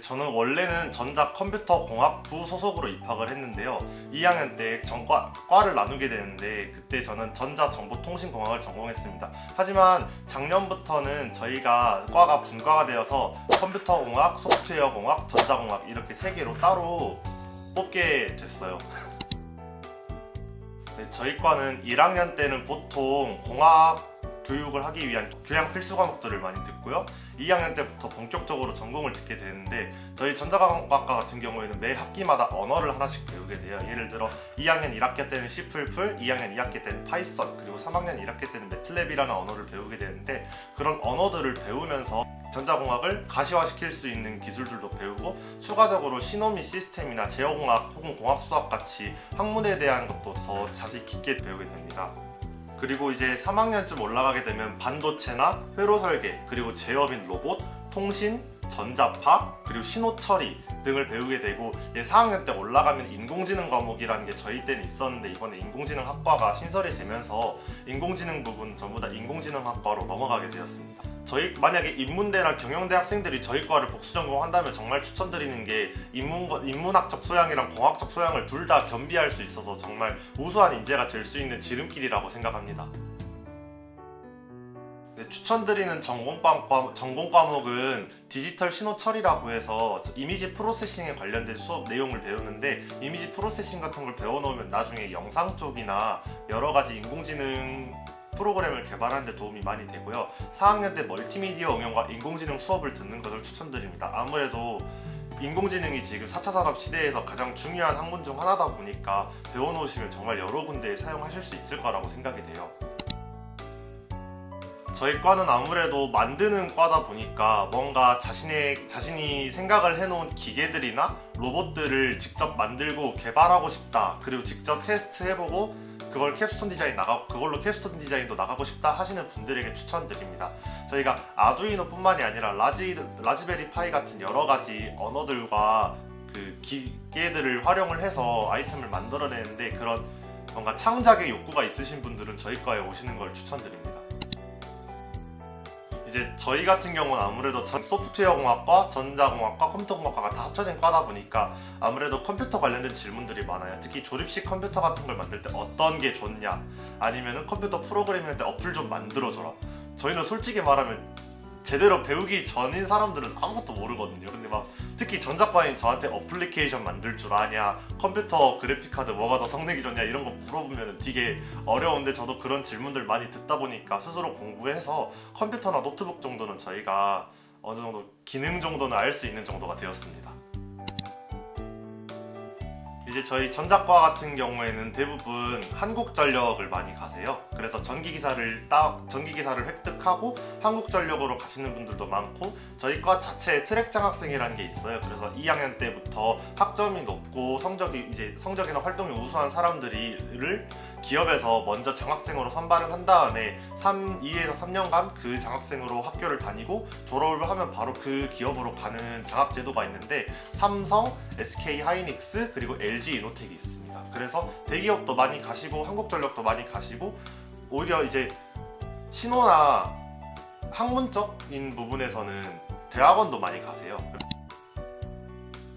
네, 저는 원래는 전자 컴퓨터 공학부 소속으로 입학을 했는데요. 2학년 때 전과 과를 나누게 되는데 그때 저는 전자 정보통신 공학을 전공했습니다. 하지만 작년부터는 저희가 과가 분과가 되어서 컴퓨터 공학, 소프트웨어 공학, 전자 공학 이렇게 세 개로 따로 뽑게 됐어요. 네, 저희 과는 1학년 때는 보통 공학 교육을 하기 위한 교양 필수 과목들을 많이 듣고요. 2학년 때부터 본격적으로 전공을 듣게 되는데 저희 전자과학과 같은 경우에는 매 학기마다 언어를 하나씩 배우게 돼요. 예를 들어 2학년 1학기 때는 C++, 2학년 2학기 때는 파이썬, 그리고 3학년 1학기 때는 매틀랩이라는 언어를 배우게 되는데 그런 언어들을 배우면서 전자공학을 가시화시킬 수 있는 기술들도 배우고 추가적으로 시노미 시스템이나 제어공학 혹은 공학수학 같이 학문에 대한 것도 더 자세히 깊게 배우게 됩니다. 그리고 이제 3학년쯤 올라가게 되면 반도체나 회로 설계, 그리고 제어빈 로봇, 통신, 전자파, 그리고 신호 처리 등을 배우게 되고 이제 4학년 때 올라가면 인공지능 과목이라는 게 저희 때는 있었는데 이번에 인공지능 학과가 신설이 되면서 인공지능 부분 전부 다 인공지능 학과로 넘어가게 되었습니다. 저희 만약에 인문대나 경영대 학생들이 저희 과를 복수 전공한다면 정말 추천드리는 게 인문 인문학적 소양이랑 공학적 소양을 둘 다 겸비할 수 있어서 정말 우수한 인재가 될 수 있는 지름길이라고 생각합니다. 네, 추천드리는 전공, 과, 전공 과목은 디지털 신호 처리라고 해서 이미지 프로세싱에 관련된 수업 내용을 배우는데 이미지 프로세싱 같은 걸 배워놓으면 나중에 영상 쪽이나 여러 가지 인공지능 프로그램을 개발하는 데 도움이 많이 되고요. 4학년 때 멀티미디어 응용과 인공지능 수업을 듣는 것을 추천드립니다. 아무래도 인공지능이 지금 4차 산업 시대에서 가장 중요한 학문 중 하나다 보니까 배워놓으시면 정말 여러 군데에 사용하실 수 있을 거라고 생각이 돼요. 저희 과는 아무래도 만드는 과다 보니까 뭔가 자신의 자신이 생각을 해놓은 기계들이나 로봇들을 직접 만들고 개발하고 싶다. 그리고 직접 테스트 해보고 그걸 캡스톤 디자인 나가 그걸로 캡스톤 디자인도 나가고 싶다 하시는 분들에게 추천드립니다. 저희가 아두이노뿐만이 아니라 라지 라즈베리 파이 같은 여러 가지 언어들과 그 기계들을 활용을 해서 아이템을 만들어내는데 그런 뭔가 창작의 욕구가 있으신 분들은 저희 과에 오시는 걸 추천드립니다. 이제 저희 같은 경우는 아무래도 전 소프트웨어 공학과, 전자공학과, 컴퓨터 공학과가 다 합쳐진 과다 보니까 아무래도 컴퓨터 관련된 질문들이 많아요. 특히 조립식 컴퓨터 같은 걸 만들 때 어떤 게 좋냐, 아니면은 컴퓨터 프로그래밍 할 때 어플 좀 만들어줘라. 저희는 솔직히 말하면 제대로 배우기 전인 사람들은 아무것도 모르거든요. 근데 막 특히 전자과인 저한테 어플리케이션 만들 줄 아냐, 컴퓨터 그래픽 카드 뭐가 더 성능이 좋냐 이런 거 물어보면 되게 어려운데 저도 그런 질문들 많이 듣다 보니까 스스로 공부해서 컴퓨터나 노트북 정도는 저희가 어느 정도 기능 정도는 알 수 있는 정도가 되었습니다. 이제 저희 전자과 같은 경우에는 대부분 한국전력을 많이 가세요. 그래서 전기기사를 따 전기기사를 획득하고 한국전력으로 가시는 분들도 많고 저희 과 자체에 트랙 장학생이라는 게 있어요. 그래서 2학년 때부터 학점이 높고 성적이 이제 성적이나 활동이 우수한 사람들을 기업에서 먼저 장학생으로 선발을 한 다음에 3, 2에서 3년간 그 장학생으로 학교를 다니고 졸업을 하면 바로 그 기업으로 가는 장학 제도가 있는데 삼성, SK 하이닉스 그리고 LG 이노텍이 있습니다. 그래서 대기업도 많이 가시고 한국전력도 많이 가시고 오히려 이제 신호나 학문적인 부분에서는 대학원도 많이 가세요.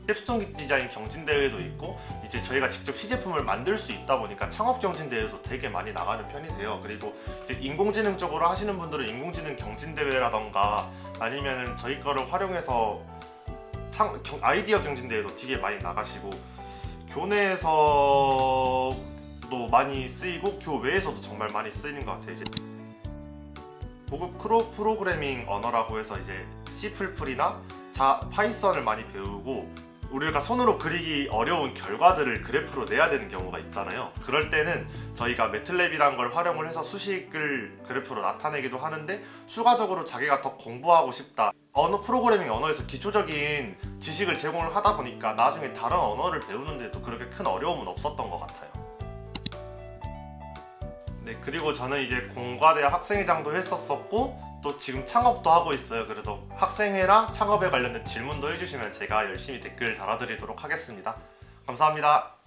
캡스톤 디자인 경진 대회도 있고 이제 저희가 직접 시제품을 만들 수 있다 보니까 창업 경진 대회도 되게 많이 나가는 편이세요. 그리고 이제 인공지능 쪽으로 하시는 분들은 인공지능 경진 대회라던가 아니면은 저희 거를 활용해서 창, 경- 아이디어 경진 대회도 되게 많이 나가시고 교내에서도 많이 쓰이고 교외에서도 정말 많이 쓰이는 것 같아요. 이제 고급 크로 프로그래밍 언어라고 해서 이제 C++이나 자 파이썬을 많이 배우고 우리가 손으로 그리기 어려운 결과들을 그래프로 내야 되는 경우가 있잖아요. 그럴 때는 저희가 매틀랩이라는 걸 활용을 해서 수식을 그래프로 나타내기도 하는데 추가적으로 자기가 더 공부하고 싶다. 언어 프로그래밍 언어에서 기초적인 지식을 제공을 하다 보니까 나중에 다른 언어를 배우는데도 그렇게 큰 어려움은 없었던 것 같아요. 네, 그리고 저는 이제 공과대 학생회장도 했었었고 또 지금 창업도 하고 있어요. 그래서 학생회랑 창업에 관련된 질문도 해주시면 제가 열심히 댓글 달아드리도록 하겠습니다. 감사합니다.